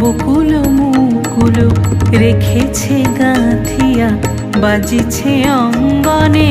বকুল মুকুল রেখেছে গাঁথিয়া বাজিছে অঙ্গনে।